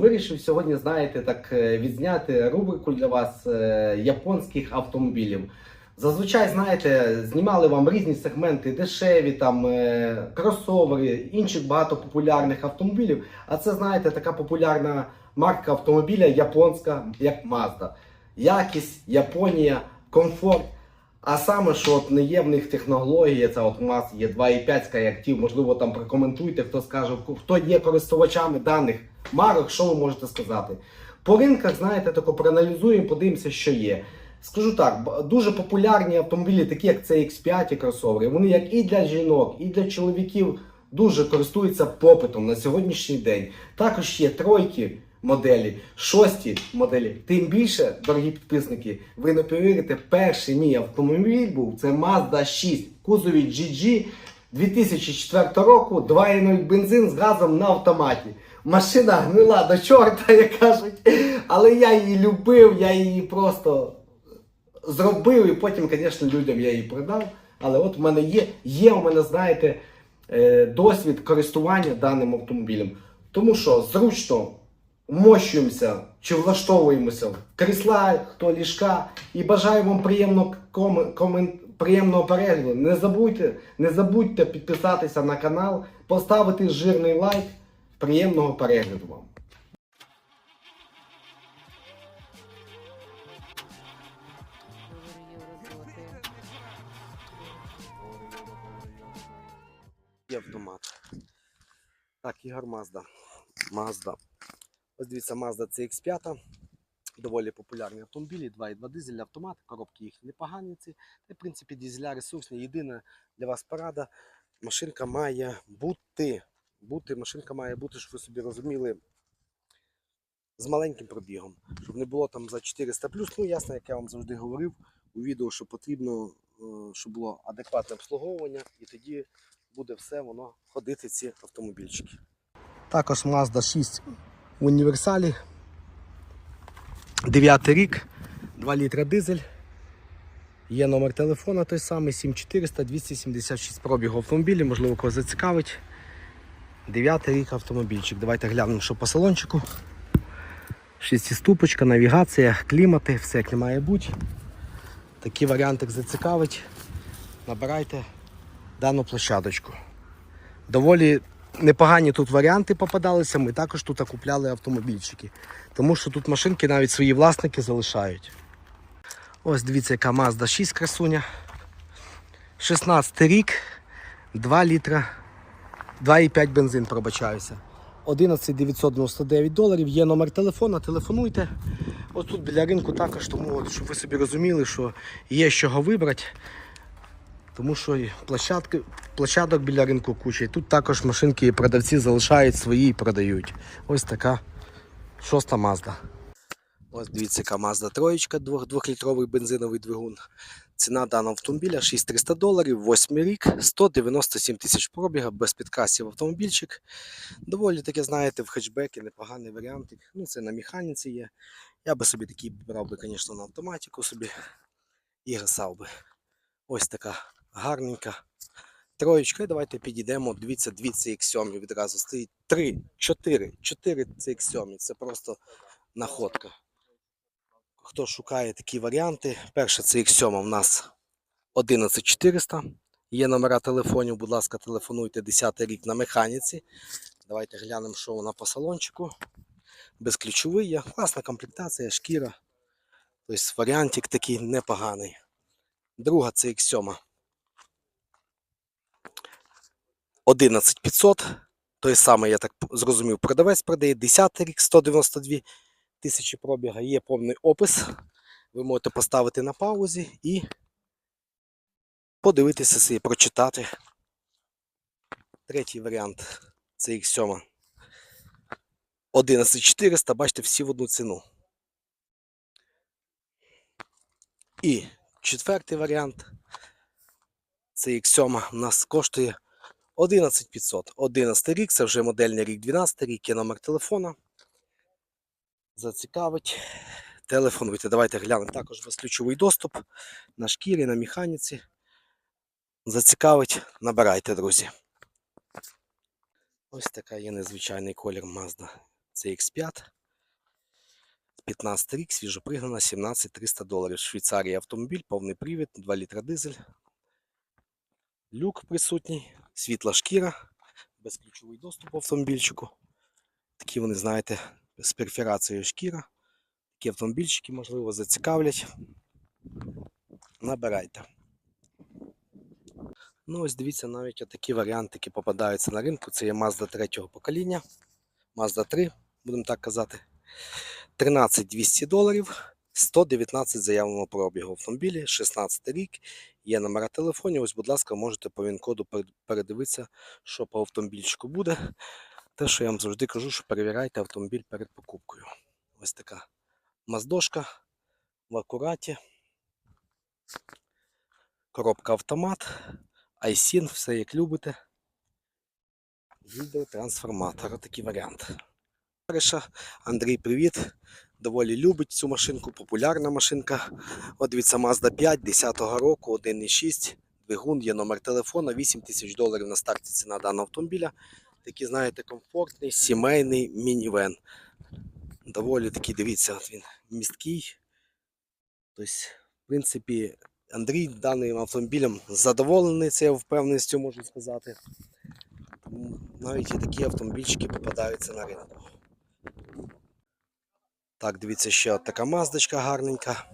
Вирішив сьогодні, знаєте, так е, відзняти рубрику для вас е, японських автомобілів. Зазвичай, знаєте, знімали вам різні сегменти, дешеві, там е, кросовери, інших багато популярних автомобілів. А це, знаєте, така популярна марка автомобіля японська, як Mazda. Якість, Японія, комфорт. А саме, що от не є в них технологія, це от у нас є 2.5 Skyactiv, можливо, там прокоментуйте, хто скаже, хто є користувачами даних марок, що ви можете сказати. По ринках, знаєте, тако проаналізуємо, подивимося, що є. Скажу так, дуже популярні автомобілі, такі як CX5 і кросовери, вони як і для жінок, і для чоловіків дуже користуються попитом на сьогоднішній день. Також є тройки моделі, шості моделі. Тим більше, дорогі підписники, ви не повірите, перший мій автомобіль був це Mazda 6 в кузові GG 2004 року, 2.0 бензин з газом на автоматі. Машина гнила до чорта, як кажуть. Але я її любив, я її просто зробив і потім, звісно, людям я її продав. Але от в мене є, є у мене, знаєте, е, досвід користування даним автомобілем. Тому що зручно вмощуємося чи влаштовуємося в крісла, хто ліжка. І бажаю вам приємно, комен, комен, приємного перегляду. Не забудьте, не забудьте підписатися на канал, поставити жирний лайк. Приємного перегляду вам. Є автомат. Так, Ігор Мазда. Мазда. Ось дивіться, Mazda CX5. Доволі популярні автомобілі, 2.2 дизель, автомат, коробки їх непогані. Ці. Та, в принципі, дизеля ресурсні. Єдина для вас порада. Машинка має бути. бути. Машинка має бути, щоб ви собі розуміли, з маленьким пробігом. Щоб не було там за 400 Ну, ясно, як я вам завжди говорив у відео, що потрібно, е, щоб було адекватне обслуговування, і тоді буде все воно ходити, ці автомобільчики. Також Mazda 6 в універсалі. 9 рік, 2 літра дизель. Є номер телефона той самий 7400 276 пробігу автомобілі, можливо, когось зацікавить. 9 рік автомобільчик. Давайте глянемо, що по салончику. Шестиступочка, навігація, клімати, все як не має бути. Такий варіантик зацікавить. Набирайте дану площадочку. Доволі непогані тут варіанти попадалися. Ми також тут купляли автомобільчики. Тому що тут машинки навіть свої власники залишають. Ось дивіться, яка Mazda 6 красуня. 16 рік, 2 літра, 2,5 бензин, пробачаюся. 11 999 доларів. Є номер телефона, телефонуйте. Ось тут біля ринку також, тому от, щоб ви собі розуміли, що є з чого вибрати. Тому що площадки, площадок біля ринку куча. І тут також машинки і продавці залишають свої і продають. Ось така шоста Mazda. Ось дивіться, яка Mazda троєчка, 2-літровий бензиновий двигун. Ціна даного автомобіля 6300 доларів, 8 рік, 197 тисяч пробіга, без підкасів автомобільчик. Доволі таке, знаєте, в хетчбекі непоганий варіант. Ну, це на механіці є. Я би собі такий брав би, звісно, на автоматику собі і гасав би. Ось така гарненька троєчка. І давайте підійдемо. Дивіться, дві CX7 відразу стоїть. Три, чотири, чотири CX7. Це просто находка. Хто шукає такі варіанти, перша CX7 в нас 11400. Є номера телефонів, будь ласка, телефонуйте 10 рік на механіці. Давайте глянемо, що вона по салончику. Безключовий є. Класна комплектація, шкіра. Тобто варіантик такий непоганий. Друга CX7. 11500. Той самий, я так зрозумів, продавець продає. 10 рік, 192 тисячі пробіга. Є повний опис. Ви можете поставити на паузі і подивитися собі, прочитати. Третій варіант CX7. 11400, бачите, всі в одну ціну. І четвертий варіант. CX7 у нас коштує 11500. 11 рік, це вже модельний рік, 12 рік, є номер телефона. Зацікавить. Телефонуйте. Давайте глянемо також безключовий доступ на шкірі, на механіці. Зацікавить, набирайте, друзі. Ось така є незвичайний колір Mazda CX5. 15 рік, свіжопригнана, 17 300 доларів. Швейцарія автомобіль, повний привід, 2 літра дизель. Люк присутній, світла шкіра, безключовий доступ автомобільчику. Такі вони, знаєте, з перфорацією шкіра. Такі автомобільчики, можливо, зацікавлять. Набирайте. Ну, ось дивіться, навіть такі варіанти, які попадаються на ринку. Це є Mazda третього покоління. Mazda 3, будемо так казати. 13 200 доларів, 119 заявленого пробігу автомобілі, 16 рік, є номера телефонів. Ось, будь ласка, можете по він-коду передивитися, що по автомобільчику буде. Те, що я вам завжди кажу, що перевіряйте автомобіль перед покупкою. Ось така маздошка в акураті. Коробка автомат, айсін, все як любите. Гідротрансформатор, такий варіант. Андрій, привіт. Доволі любить цю машинку, популярна машинка. От дивіться, Mazda 5 10-го року, 1.6, двигун, є номер телефона, 8 тисяч доларів на старті ціна даного автомобіля. Такий, знаєте, комфортний, сімейний мінівен. Доволі такий, дивіться, він місткий. Тобто, в принципі, Андрій даним автомобілем задоволений, це я впевненістю можу сказати. Навіть і такі автомобільчики попадаються на ринку. Так, дивіться, ще така маздочка гарненька.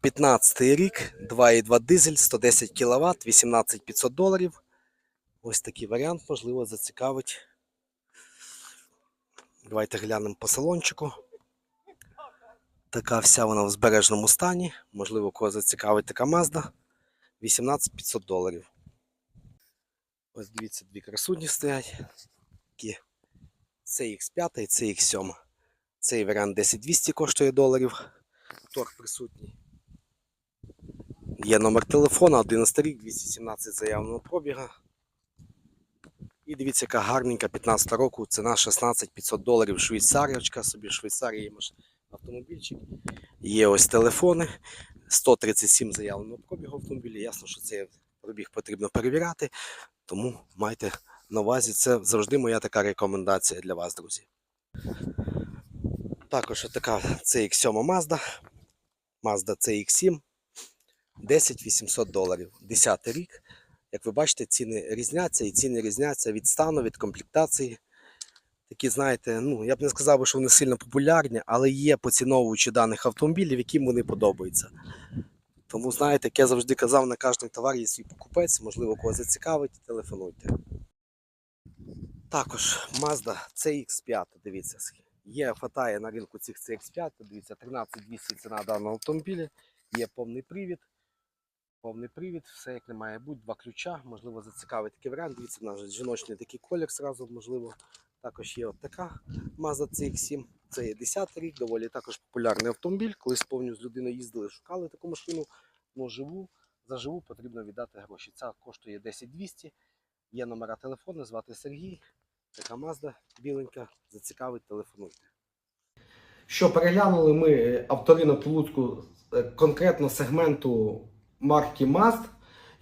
15 рік, 2,2 дизель, 110 кВт, 18 500 доларів. Ось такий варіант, можливо, зацікавить. Давайте глянемо по салончику. Така вся вона в збережному стані. Можливо, кого зацікавить така Mazda. 18 500 доларів. Ось дивіться, дві красуні стоять. Такі CX5 і CX7. Цей варіант 10200 коштує доларів. Торг присутній. Є номер телефона, 11 рік, 217 заявленого пробіга. І дивіться, яка гарненька 15 року, ціна 16 500 доларів. Швейцарівочка, собі в Швейцарії маш- автомобільчик. Є ось телефони. 137 заявленого пробігу автомобіля. Ясно, що цей пробіг потрібно перевіряти. Тому майте на увазі, це завжди моя така рекомендація для вас, друзі. Також така CX7 Mazda. Mazda CX7. 10 800 доларів. 10 рік. Як ви бачите, ціни різняться, і ціни різняться від стану, від комплектації. Такі, знаєте, ну я б не сказав, що вони сильно популярні, але є поціновувачі даних автомобілів, яким вони подобаються. Тому, знаєте, як я завжди казав, на кожний товар є свій покупець, можливо, кого зацікавить, телефонуйте. Також Mazda CX5, дивіться, є хватає на ринку цих CX5, дивіться, 13200 ціна даного автомобіля, є повний привід. Повний привід, все як не має бути, два ключа, можливо, зацікавить такий варіант. Дивіться, у нас жіночний такий колір зразу, можливо. Також є от така Mazda CX7. Це є 10 рік, доволі також популярний автомобіль. Колись повністю з людиною їздили, шукали таку машину. Ну, живу, за живу потрібно віддати гроші. Ця коштує 10200. Є номера телефону, звати Сергій. Така мазда біленька, зацікавить, телефонуйте. Що переглянули ми автори на Луцьку е, конкретно сегменту марки Mazda.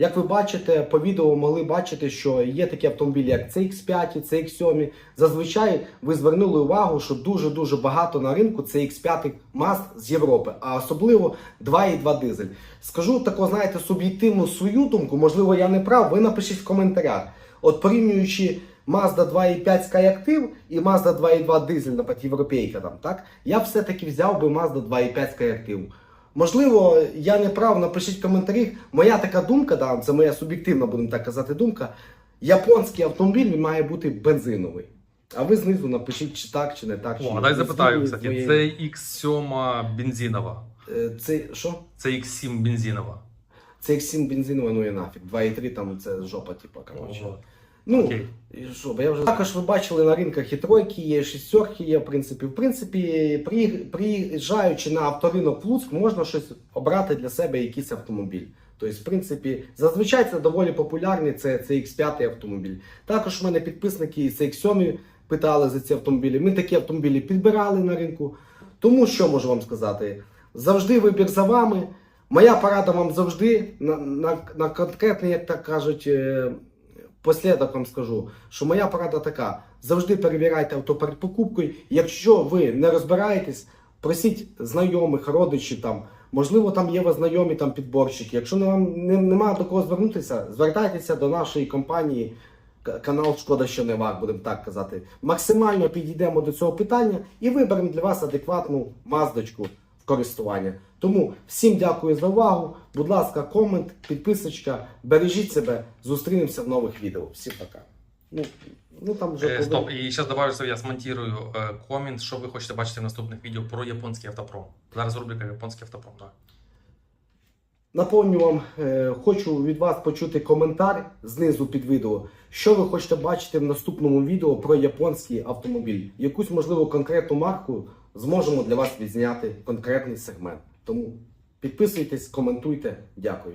Як ви бачите, по відео могли бачити, що є такі автомобілі, як CX5, CX7. Зазвичай ви звернули увагу, що дуже-дуже багато на ринку CX5 Mazda з Європи, а особливо 2,2 дизель. Скажу таку, знаєте, суб'єктивну свою думку, можливо, я не прав, ви напишіть в коментарях. От порівнюючи Mazda 2.5 Skyactiv і Mazda 2.2 дизель, наприклад, європейка там, так? Я все-таки взяв би Mazda 2.5 Skyactiv. Можливо, я не прав, напишіть в коментарі. Моя така думка, да, це моя суб'єктивна, будемо так казати, думка. Японський автомобіль він має бути бензиновий. А ви знизу напишіть, чи так, чи не так. чи О, ні. дай запитаю, кстати, моєю- це X7 бензинова. Е, Це що? Це X7 бензинова. Це X7 бензинова, ну і нафіг. 2,3 там це жопа, типу, коротше. Ну, Окей. і що, бо я вже також ви бачили на ринках і тройки є, і шістерки є, в принципі. В принципі, при, приїжджаючи на авторинок в Луцьк, можна щось обрати для себе якийсь автомобіль. Тобто, в принципі, зазвичай це доволі популярний, це, це X5 автомобіль. Також в мене підписники з X7 питали за ці автомобілі. Ми такі автомобілі підбирали на ринку. Тому що можу вам сказати? Завжди вибір за вами. Моя порада вам завжди на, на, на конкретний, як так кажуть, е, Послідок скажу, що моя порада така: завжди перевіряйте авто перед покупкою. Якщо ви не розбираєтесь, просіть знайомих, родичів там. Можливо, там є вас знайомі там підборщики. Якщо вам не, немає до кого звернутися, звертайтеся до нашої компанії. Канал Шкода, що не вак, будемо так казати. Максимально підійдемо до цього питання і виберемо для вас адекватну маздочку користування. Тому всім дякую за увагу. Будь ласка, комент, підписочка, бережіть себе. Зустрінемося в нових відео. Всім пока. Ну, ну там вже Е, стоп, і зараз добавлю, я смонтірую е, комент, що ви хочете бачити в наступних відео про японський автопром. Зараз рубрика японський автопром. Так. Наповню вам, е, хочу від вас почути коментар знизу під відео. Що ви хочете бачити в наступному відео про японський автомобіль? Якусь можливо конкретну марку зможемо для вас відзняти конкретний сегмент. Тому підписуйтесь, коментуйте. Дякую.